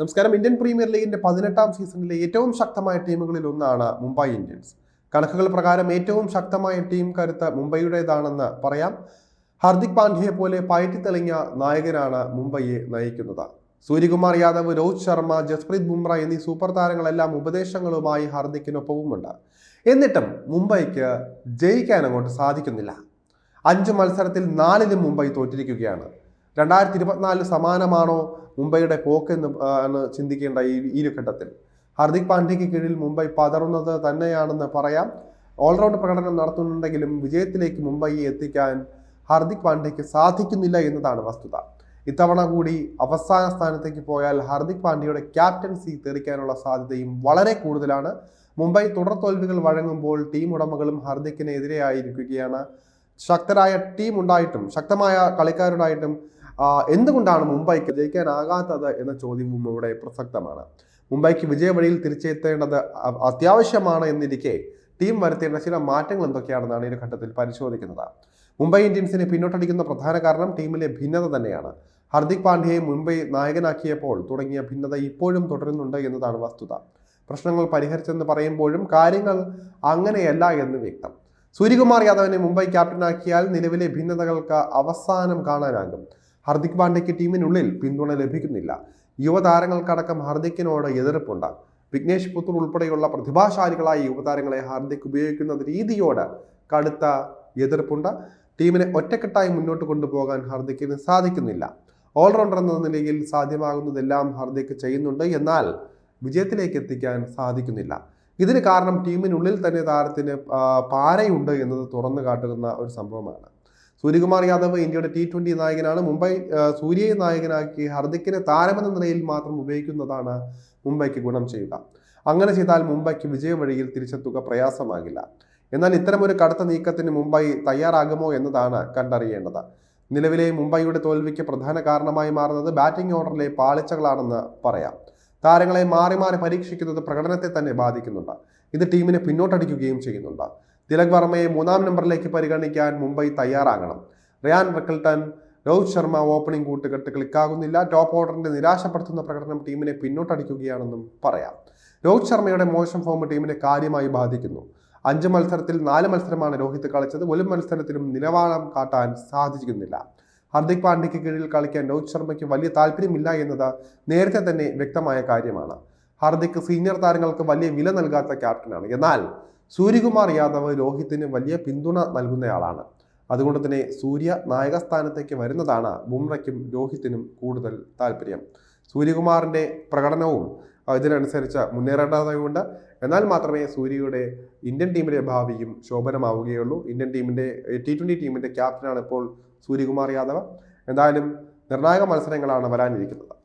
നമസ്കാരം. Indian premier ലീഗിന്റെ പതിനെട്ടാം സീസണിലെ ഏറ്റവും ശക്തമായ ടീമുകളിൽ ഒന്നാണ് മുംബൈ ഇന്ത്യൻസ്. കണക്കുകൾ പ്രകാരം ഏറ്റവും ശക്തമായ ടീം കരുത്ത് മുംബൈയുടേതാണെന്ന് പറയാം. ഹർദിക് പാണ്ഡ്യയെ പോലെ പയറ്റിത്തെളിഞ്ഞ നായകനാണ് മുംബൈയെ നയിക്കുന്നത്. സൂര്യകുമാർ യാദവ് രോഹിത് ശർമ്മ ജസ്പ്രീത് ബുംറ എന്നീ സൂപ്പർ താരങ്ങളെല്ലാം ഉപദേശങ്ങളുമായി ഹർദിക്കിനൊപ്പവുമുണ്ട്. എന്നിട്ടും മുംബൈക്ക് ജയിക്കാൻ അങ്ങോട്ട് സാധിക്കുന്നില്ല. അഞ്ച് മത്സരത്തിൽ നാലിലും മുംബൈ തോറ്റിരിക്കുകയാണ്. രണ്ടായിരത്തി ഇരുപത്തിനാലിൽ സമാനമാണോ മുംബൈയുടെ പോക്ക് എന്ന് ആണ് ചിന്തിക്കേണ്ട ഈ ഈ ഘട്ടത്തിൽ? ഹർദിക് പാണ്ഡ്യയ്ക്ക് കീഴിൽ മുംബൈ പതറുന്നത് തന്നെയാണെന്ന് പറയാം. ഓൾറൗണ്ട് പ്രകടനം നടത്തുന്നുണ്ടെങ്കിലും വിജയത്തിലേക്ക് മുംബൈയെ എത്തിക്കാൻ ഹർദിക് പാണ്ഡ്യയ്ക്ക് സാധിക്കുന്നില്ല എന്നതാണ് വസ്തുത. ഇത്തവണ കൂടി അവസാന സ്ഥാനത്തേക്ക് പോയാൽ ഹർദിക് പാണ്ഡ്യയുടെ ക്യാപ്റ്റൻസി തെറിക്കാനുള്ള സാധ്യതയും വളരെ കൂടുതലാണ്. മുംബൈ തുടർ തോൽവികൾ വഴങ്ങുമ്പോൾ ടീം ഉടമകളും ഹർദിക്കിനെതിരെയായിരിക്കുകയാണ് ശക്തരായ ടീം ഉണ്ടായിട്ടും ശക്തമായ കളിക്കാരുണ്ടായിട്ടും എന്തുകൊണ്ടാണ് മുംബൈക്ക് ജയിക്കാനാകാത്തത് എന്ന ചോദ്യവും ഇവിടെ പ്രസക്തമാണ്. മുംബൈക്ക് വിജയവഴിയിൽ തിരിച്ചെത്തേണ്ടത് അത്യാവശ്യമാണ് എന്നിരിക്കെ ടീം വരുത്തേണ്ട ചില മാറ്റങ്ങൾ എന്തൊക്കെയാണെന്നാണ് ഈ ഘട്ടത്തിൽ പരിശോധിക്കുന്നത്. മുംബൈ ഇന്ത്യൻസിനെ പിന്നോട്ടടിക്കുന്ന പ്രധാന കാരണം ടീമിലെ ഭിന്നത തന്നെയാണ്. ഹർദിക് പാണ്ഡ്യയെ മുംബൈ നായകനാക്കിയപ്പോൾ തുടങ്ങിയ ഭിന്നത ഇപ്പോഴും തുടരുന്നുണ്ട് എന്നതാണ് വസ്തുത. പ്രശ്നങ്ങൾ പരിഹരിച്ചെന്ന് പറയുമ്പോഴും കാര്യങ്ങൾ അങ്ങനെയല്ല എന്ന് വ്യക്തം. സൂര്യകുമാർ യാദവിനെ മുംബൈ ക്യാപ്റ്റനാക്കിയാൽ നിലവിലെ ഭിന്നതകൾക്ക് അവസാനം കാണാനാകും. ഹർദിക് പാണ്ഡ്യയ്ക്ക് ടീമിനുള്ളിൽ പിന്തുണ ലഭിക്കുന്നില്ല. യുവതാരങ്ങൾക്കടക്കം ഹർദിക്കിനോട് എതിർപ്പുണ്ട്. വിഘ്നേഷ് പുത്തൂർ ഉൾപ്പെടെയുള്ള പ്രതിഭാശാലികളായ യുവതാരങ്ങളെ ഹാർദിക് ഉപയോഗിക്കുന്ന രീതിയോട് കടുത്ത എതിർപ്പുണ്ട്. ടീമിനെ ഒറ്റക്കെട്ടായി മുന്നോട്ട് കൊണ്ടുപോകാൻ ഹർദിക്കിന് സാധിക്കുന്നില്ല. ഓൾറൗണ്ടർ എന്ന നിലയിൽ സാധ്യമാകുന്നതെല്ലാം ഹാർദിക് ചെയ്യുന്നുണ്ട്. എന്നാൽ വിജയത്തിലേക്ക് എത്തിക്കാൻ സാധിക്കുന്നില്ല. ഇതിന് കാരണം ടീമിനുള്ളിൽ തന്നെ താരത്തിന് പാരയുണ്ട് എന്നത് തുറന്നു കാട്ടുന്ന ഒരു സംഭവമാണ്. സൂര്യകുമാർ യാദവ് ഇന്ത്യയുടെ ടി ട്വന്റി നായകനാണ്. മുംബൈ സൂര്യയെ നായകനാക്കി ഹർദിക്കിനെ താരമെന്ന നിലയിൽ മാത്രം ഉപയോഗിക്കുന്നതാണ് മുംബൈക്ക് ഗുണം ചെയ്യുക. അങ്ങനെ ചെയ്താൽ മുംബൈക്ക് വിജയവഴിയിൽ തിരിച്ചെത്തുക പ്രയാസമാകില്ല. എന്നാൽ ഇത്തരമൊരു കടുത്ത നീക്കത്തിന് മുംബൈ തയ്യാറാകുമോ എന്നതാണ് കണ്ടറിയേണ്ടത്. നിലവിലെ മുംബൈയുടെ തോൽവിക്ക് പ്രധാന കാരണമായി മാറുന്നത് ബാറ്റിംഗ് ഓർഡറിലെ പാളിച്ചകളാണെന്ന് പറയാം. താരങ്ങളെ മാറി മാറി പരീക്ഷിക്കുന്നത് പ്രകടനത്തെ തന്നെ ബാധിക്കുന്നുണ്ട്. ഇത് ടീമിനെ പിന്നോട്ടടിക്കുകയും ചെയ്യുന്നുണ്ട്. തിലക് വർമ്മയെ മൂന്നാം നമ്പറിലേക്ക് പരിഗണിക്കാൻ മുംബൈ തയ്യാറാകണം. Ryan Rickelton Rohit Sharma opening കൂട്ടുകെട്ട് ക്ലിക്കാകുന്നില്ല. ടോപ്പ് ഓർഡറിന്റെ നിരാശപ്പെടുത്തുന്ന പ്രകടനം ടീമിനെ പിന്നോട്ടടിക്കുകയാണെന്നും പറയാം. രോഹിത് ശർമ്മയുടെ മോശം ഫോം ടീമിനെ കാര്യമായി ബാധിക്കുന്നു. അഞ്ച് മത്സരത്തിൽ നാല് മത്സരമാണ് രോഹിത് കളിച്ചത്. ഒരു മത്സരത്തിലും നിലവാരം കാട്ടാൻ സാധിക്കുന്നില്ല. ഹർദിക് പാണ്ഡ്യയ്ക്ക് കീഴിൽ കളിക്കാൻ രോഹിത് ശർമ്മയ്ക്ക് വലിയ താല്പര്യമില്ല എന്നത് നേരത്തെ തന്നെ വ്യക്തമായ കാര്യമാണ്. ഹർദിക് സീനിയർ താരങ്ങൾക്ക് വലിയ വില നൽകാത്ത ക്യാപ്റ്റനാണ് എന്നാൽ സൂര്യകുമാർ യാദവ് രോഹിത്തിന് വലിയ പിന്തുണ നൽകുന്നയാളാണ്. അതുകൊണ്ട് തന്നെ സൂര്യ നായകസ്ഥാനത്തേക്ക് വരുന്നതാണ് ബുംറയ്ക്കും രോഹിത്തിനും കൂടുതൽ താല്പര്യം. സൂര്യകുമാറിന്റെ പ്രകടനവും ഇതിനനുസരിച്ച് മുന്നേറേണ്ടതായുണ്ട്. എന്നാൽ മാത്രമേ സൂര്യയുടെ ഇന്ത്യൻ ടീമിലെ ഭാവിയും ശോഭനമാവുകയുള്ളൂ. ഇന്ത്യൻ ടീമിന്റെ ടി ട്വന്റി ടീമിന്റെ ക്യാപ്റ്റനാണ് ഇപ്പോൾ സൂര്യകുമാർ യാദവ്. എന്തായാലും നിർണായക മത്സരങ്ങളാണ് വരാനിരിക്കുന്നത്.